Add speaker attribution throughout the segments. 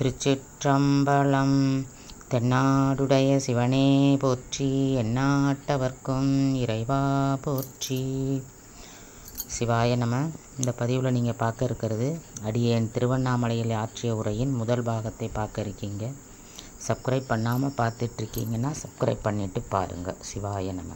Speaker 1: திருச்சிற்றம்பலம். தென்னாடுடைய சிவனே போற்றி எந்நாட்டவர்க்கும் இறைவா போற்றி. சிவாய நம்ம இந்த பதிவில் நீங்கள் பார்க்க இருக்கிறது அடியேன் திருவண்ணாமலையில் ஆற்றிய உரையின் முதல் பாகத்தை பார்க்க இருக்கீங்க. சப்ஸ்கிரைப் பண்ணாமல் பார்த்துட்ருக்கீங்கன்னா சப்ஸ்கிரைப் பண்ணிவிட்டு பாருங்கள் சிவாய
Speaker 2: நம்ம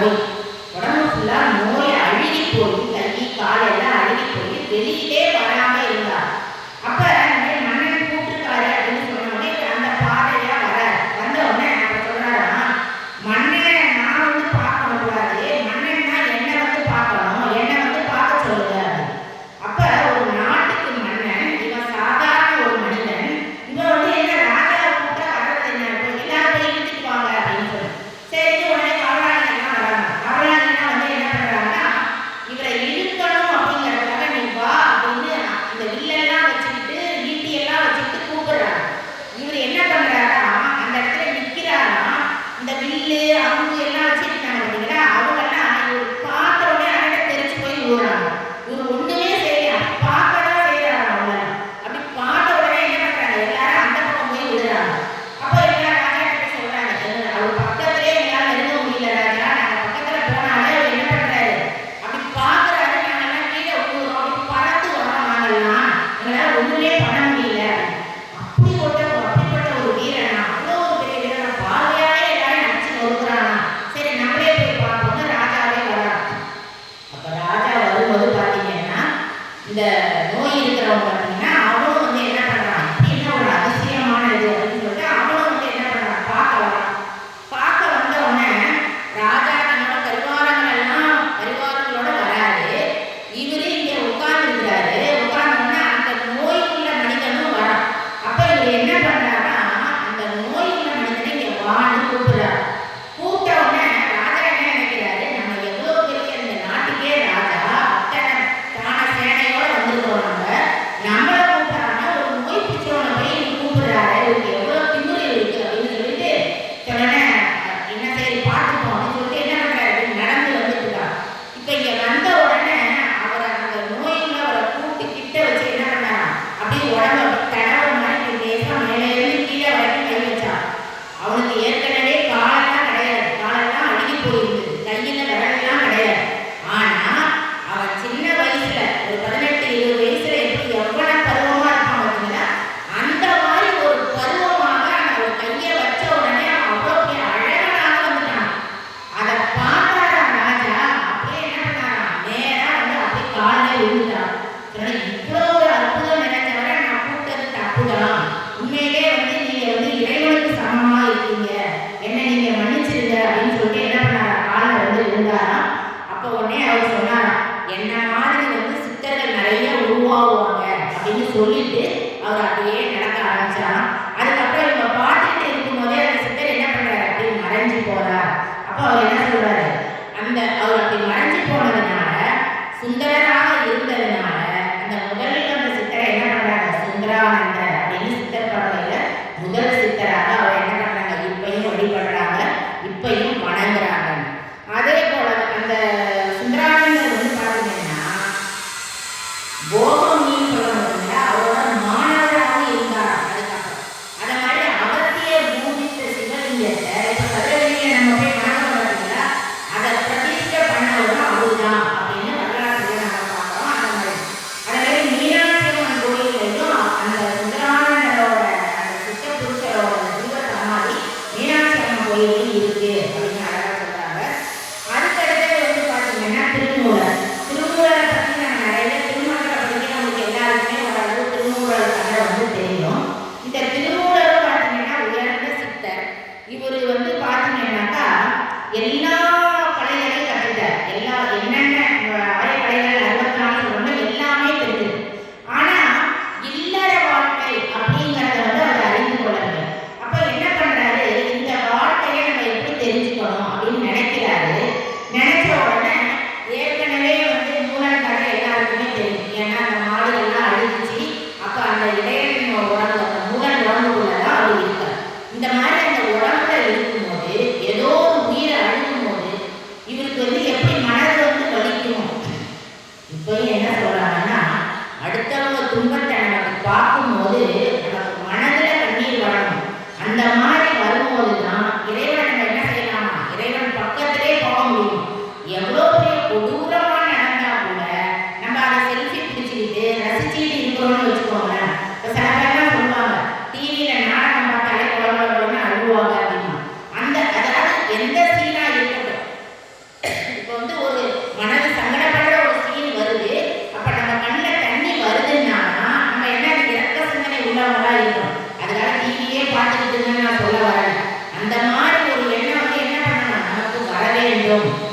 Speaker 2: 한번 இந்த வில்லு அம்பு எல்லாம் இப்பயும் சொல்றாங்கன்னா அடுத்தவங்க துன்பத்தை நமக்கு பார்க்க Quiero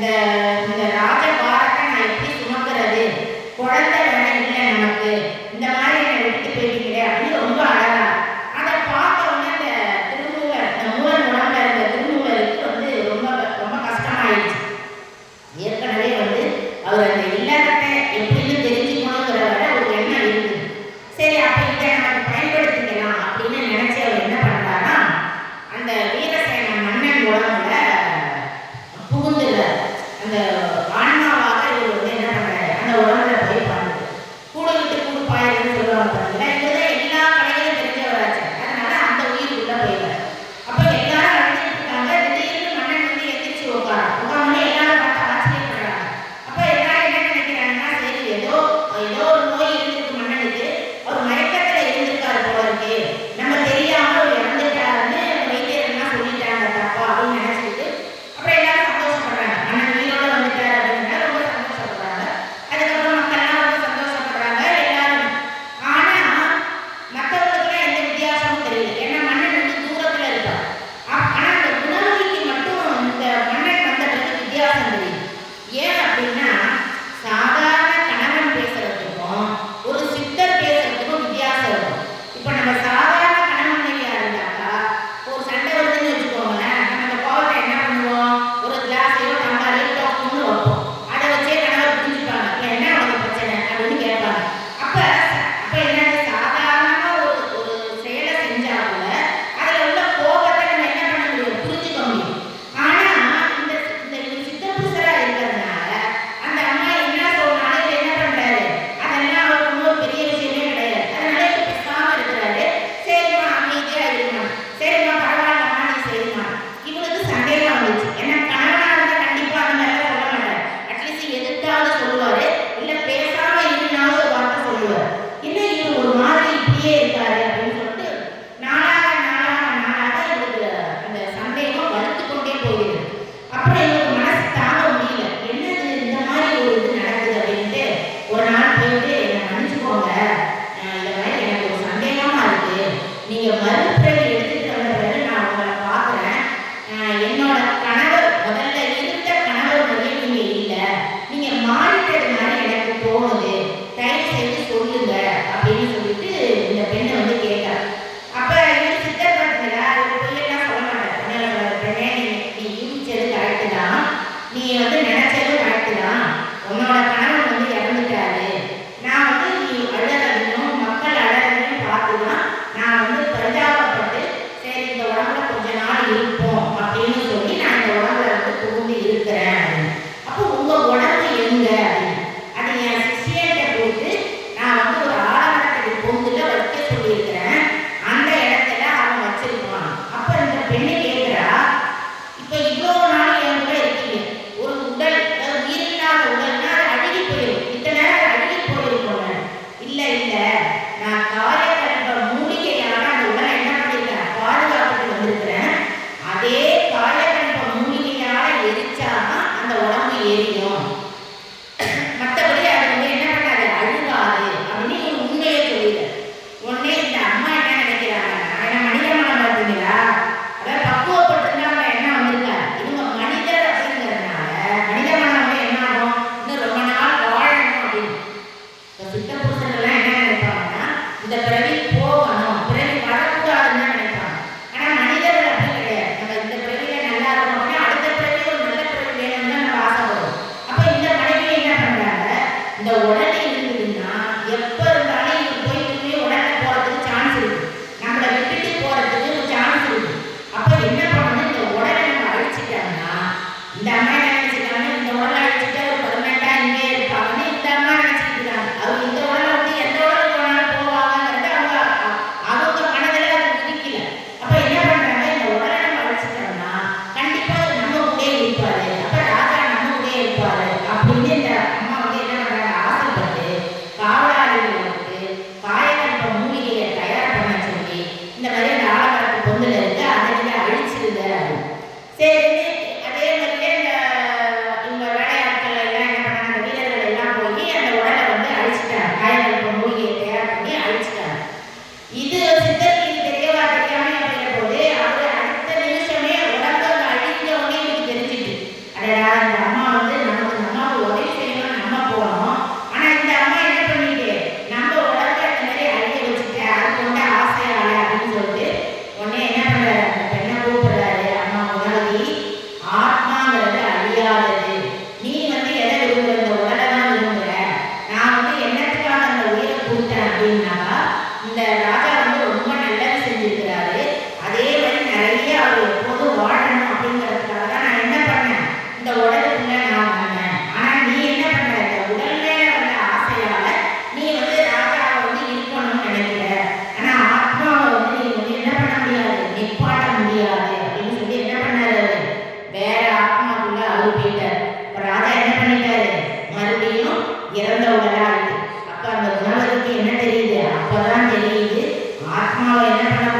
Speaker 2: Yeah. Praise realidades ஆத்மாவை என்ன